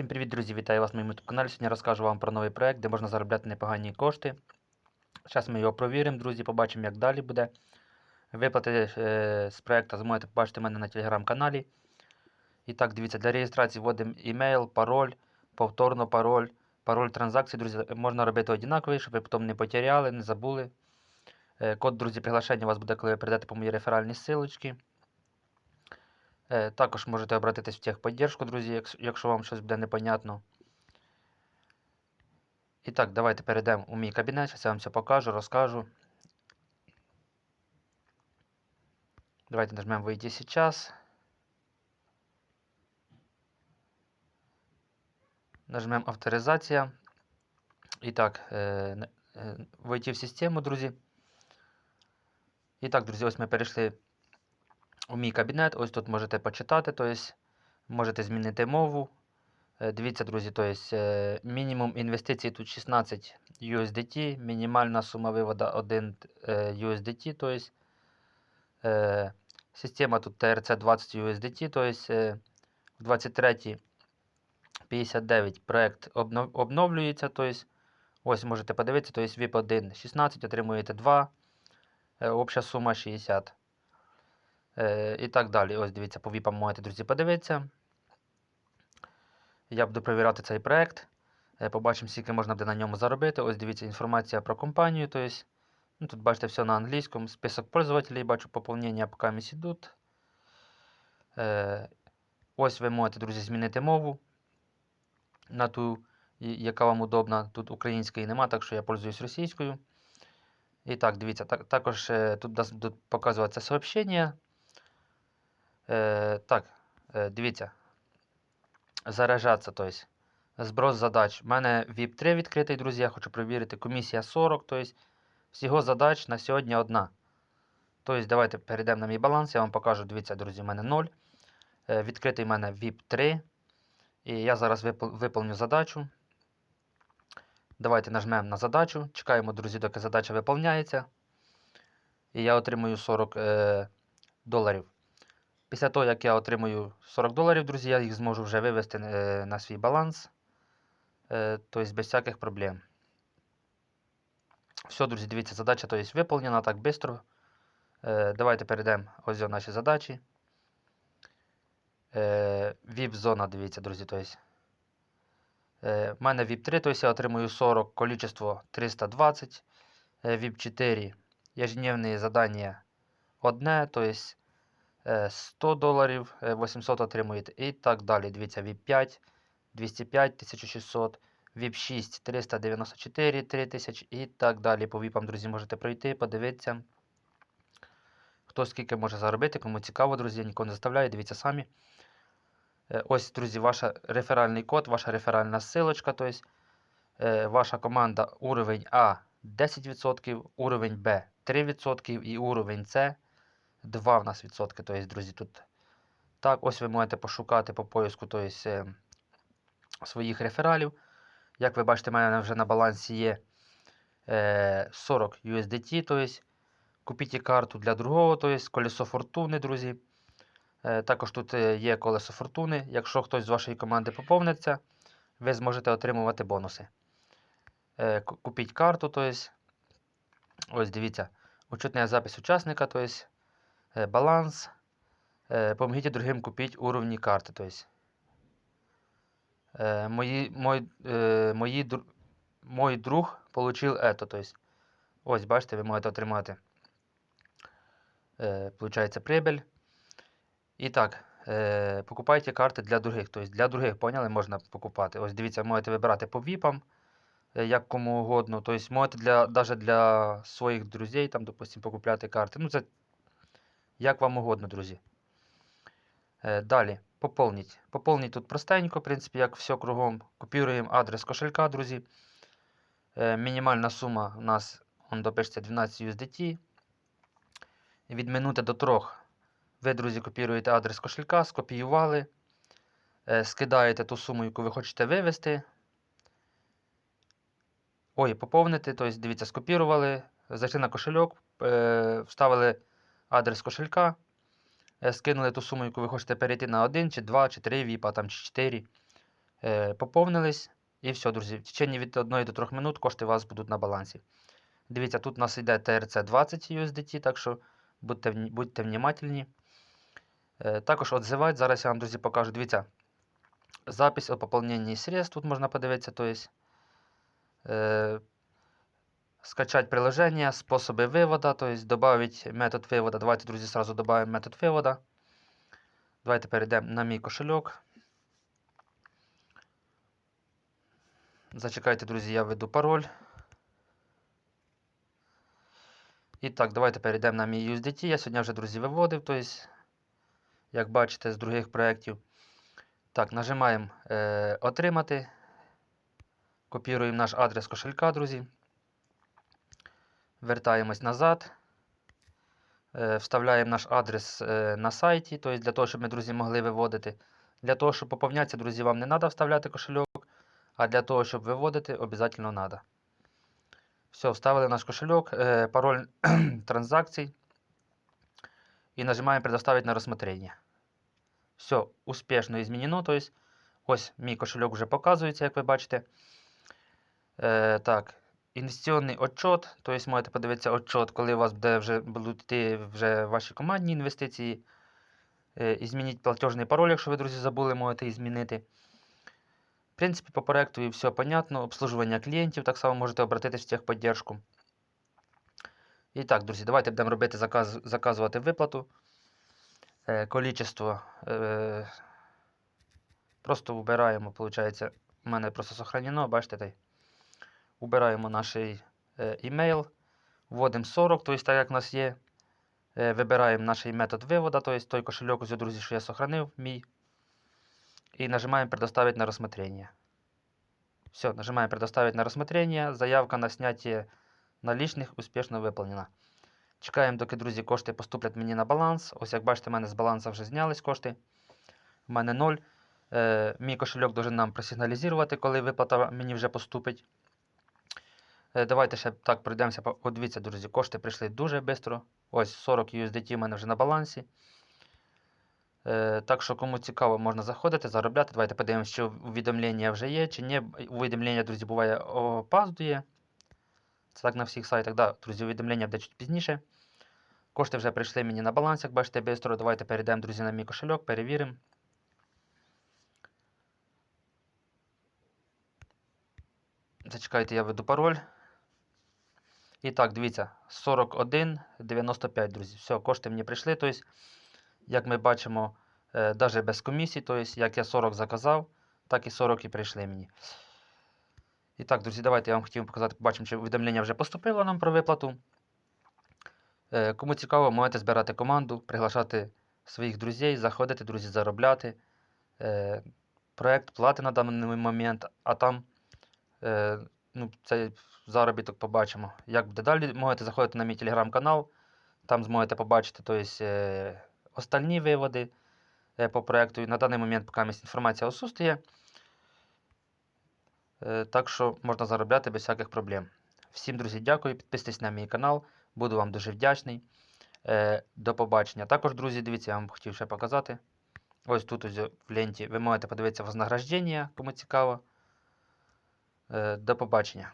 Всім привіт, друзі! Вітаю вас на моєму каналі. Сьогодні розкажу вам про новий проект, де можна заробляти непогані кошти. Зараз ми його провіримо, друзі, побачимо, як далі буде. Виплати е, з проекту зможете побачити мене на телеграм-каналі. І так, дивіться, для реєстрації вводимо email, пароль, повторно пароль, пароль транзакції, друзі, можна робити однаковий, щоб ви потім не потеряли, не забули. Е, код, друзі, приглашення у вас буде, коли ви перейдете по моїй реферальній ссылочці. Е, Також можете обратитись в техподдержку, друзі, якщо вам щось буде непонятно. І так, давайте перейдемо у мій кабінет. Зараз я вам все покажу, розкажу. Давайте нажмемо «Вийти сейчас». Нажмемо «Авторизація». І так, н- е, войти в систему, друзі. І так, друзі, ось ми перейшли у мій кабінет. Ось тут можете почитати, тобто можете змінити мову. Е, Дивіться, друзі, тобто мінімум інвестицій тут 16 USDT, мінімальна сума виводу 1 е, USDT, тобто система тут TRC 20 USDT, тобто в 23 59 проект обнов- обновлюється, тобто ось можете подивитися, тобто VIP 1 16, отримуєте 2, е, обща сума 60. Е, і так далі. Ось дивіться, по VIP можете, друзі, подивитися. Я буду перевіряти цей проект. Е, Побачимо, скільки можна буде на ньому заробити. Ось дивіться інформація про компанію. Тобто, ну, тут бачите все на англійському. Список пользователей, бачу поповнення поки місць ідуть. Е, ось ви можете, друзі, змінити мову на ту, яка вам удобна. Тут української нема, так що я пользуюсь російською. І так, дивіться, так, також е, тут будуть показуватися сообщення. Е, так, е, дивіться. Заряджатися, тобто. Зброс задач. У мене VIP 3 відкритий, друзі. Я хочу перевірити. Комісія 40, тобто всього задач на сьогодні одна. Тобто, давайте перейдемо на мій баланс. Я вам покажу. Дивіться, друзі, у мене 0. Е, Відкритий у мене VIP 3. І я зараз виповню задачу. Давайте нажмемо на задачу. Чекаємо, друзі, доки задача виповняється. І я отримую 40 е, доларів. Після того, як я отримую 40 доларів, друзі, я їх зможу вже вивести е, на свій баланс. Е, тобто без всяких проблем. Все, друзі, дивіться, задача то есть, виповнена так швидко. Е, давайте перейдемо ось до наші задачі. VIP-зона, дивіться, друзі. То есть, в мене VIP 3, тобто я отримую 40, количество 320. Е, VIP 4, ежедневные задання одне, то есть, 100 доларів, е, 800 отримуєте і так далі. Дивіться, VIP 5, 205, 1600. VIP 6 394 3000 і так далі. По віпам, друзі, можете пройти, подивитися. Хто скільки може заробити, кому цікаво, друзі, нікого не заставляю, дивіться самі. Е, Ось, друзі, ваш реферальний код, ваша реферальна ссылочка, тобто е, ваша команда уровень А 10%, уровень Б 3% і уровень С 2 в нас відсотки. Тобто, друзі, тут так, ось ви можете пошукати по поиску тобто, е, своїх рефералів. Як ви бачите, в мене вже на балансі є е, 40 USDT, тобто купіть карту для другого, тобто колесо фортуни, друзі. Е, також тут е, є колесо фортуни. Якщо хтось з вашої команди поповниться, ви зможете отримувати бонуси. Купіть карту, тобто, ось дивіться, учетна запись учасника, тобто баланс. Е, помогите другим купить уровні карти. Тобто, Э, мої, мой, э, мої, дру- мой друг получил это. Тобто, ось, бачите, ви можете отримати, е, получається, прибыль. І так, е, покупайте карти для других. Тобто, для других, поняли, можна покупати. Ось дивіться, можете вибирати по віпам, е, як кому угодно. Тобто, можете для, навіть для своїх друзей, там, допустим, покупляти карти. Ну, це як вам угодно, друзі. Е, Далі, поповніть. Поповніть тут простенько, в принципі, як все кругом. Копіруємо адрес кошелька, друзі. Е, Мінімальна сума у нас он допишеться 12 USDT. Від минути до трьох ви, друзі, копіруєте адрес кошелька, скопіювали. е, Скидаєте ту суму, яку ви хочете вивести. Ой, поповнити. Тобто, дивіться, скопірували, зайшли на кошельок, вставили адрес кошелька. е, скинули ту суму, яку ви хочете перейти на 1, чи 2, чи 3 віпа, там, чи 4. е, поповнились. І все, друзі. В течение від 1 до 3 минут кошти у вас будуть на балансі. Дивіться, тут у нас йде TRC 20 USDT, так що будьте, будьте внимательні. Е, Також отзивати. Зараз я вам, друзі, покажу. Дивіться, запись о поповненні средств. Тут можна подивитися. То есть, скачать приложение, способи вивода, то есть добавить метод вивода. Давайте, друзі, сразу добавимо метод вивода. Давайте перейдемо на мій кошельок. Зачекайте, друзі, я введу пароль. І так, давайте перейдемо на мій USDT. Я сьогодні вже, друзі, виводив, тобто, як бачите, з других проєктів. Так, нажимаємо е, Отримати. Копіруємо наш адрес кошелька, друзі. Вертаємось назад. Е, вставляємо наш адрес е, на сайті, тобто для того, щоб ми, друзі, могли виводити. Для того, щоб поповнятися, друзі, вам не треба вставляти кошельок, а для того, щоб виводити, обов'язково треба. Все, вставили наш кошельок, е, пароль транзакцій і нажимаємо предоставить на рассмотрение. Все, успішно змінено. Тобто, ось мій кошельок вже показується, як ви бачите. Так, інвестиційний отчет. Тобто, можете подивитися отчет, коли у вас буде вже будуть вже ваші командні інвестиції. Е, і змініть платежний пароль, якщо ви, друзі, забули, можете і змінити. В принципі, по проекту і все понятно. Обслуживання клієнтів так само можете обратитись в техподдержку. І так, друзі, давайте будемо робити заказ, заказувати виплату. Е, количество. Е, просто вибираємо, виходить, у мене просто сохранено, бачите. Той. Убираємо наш е, імейл, вводимо 40, тобто так як у нас є. Е, вибираємо наш метод виводу, тобто той кошельок, ось, друзі, що я сохранив, мій. И нажимаем «Предоставить на рассмотрение». Все, нажимаем «Предоставить на рассмотрение». Заявка на снятие наличных успішно виповнена. Чекаємо, доки, друзі, кошти поступлять мені на баланс. Ось, як бачите, в мене з балансу вже знялись кошти. У мене 0. Е, мій кошельок должен нам просигналізувати, коли виплата мені вже поступить. Е, давайте ще так пройдемося. по- От дивіться, друзі, кошти прийшли дуже швидко. Ось 40 USDT у мене вже на балансі. Е, Так що, кому цікаво, можна заходити, заробляти. Давайте подивимося, чи увідомлення вже є, чи ні. Увідомлення, друзі, буває опаздує. Це так на всіх сайтах. Да, друзі, увідомлення буде чуть пізніше. Кошти вже прийшли мені на баланс, як бачите, швидко. Давайте перейдемо, друзі, на мій кошельок, перевіримо. Зачекайте, я введу пароль. І так, дивіться, 41,95, друзі. Все, кошти мені прийшли. Тобто, як ми бачимо, навіть без комісії, тобто, як я 40 заказав, так і 40 і прийшли мені. І так, друзі, давайте я вам хотів показати, побачимо, чи повідомлення вже поступило нам про виплату. Е, Кому цікаво, можете збирати команду, приглашати своїх друзів, заходити, друзі, заробляти. Е, Проект плати на даний момент, а там е, ну, цей заробіток побачимо. Як буде далі, можете заходити на мій телеграм-канал, там зможете побачити тобто, е, остальні виводи е, по проекту. І на даний момент поки інформація отсутствує. Е, Так що можна заробляти без всяких проблем. Всім, друзі, дякую. Підписуйтесь на мій канал. Буду вам дуже вдячний. Е, До побачення. Також, друзі, дивіться, я вам хотів ще показати. Ось тут ось в ленті ви можете подивитися вознаграждення, кому цікаво. Е, До побачення.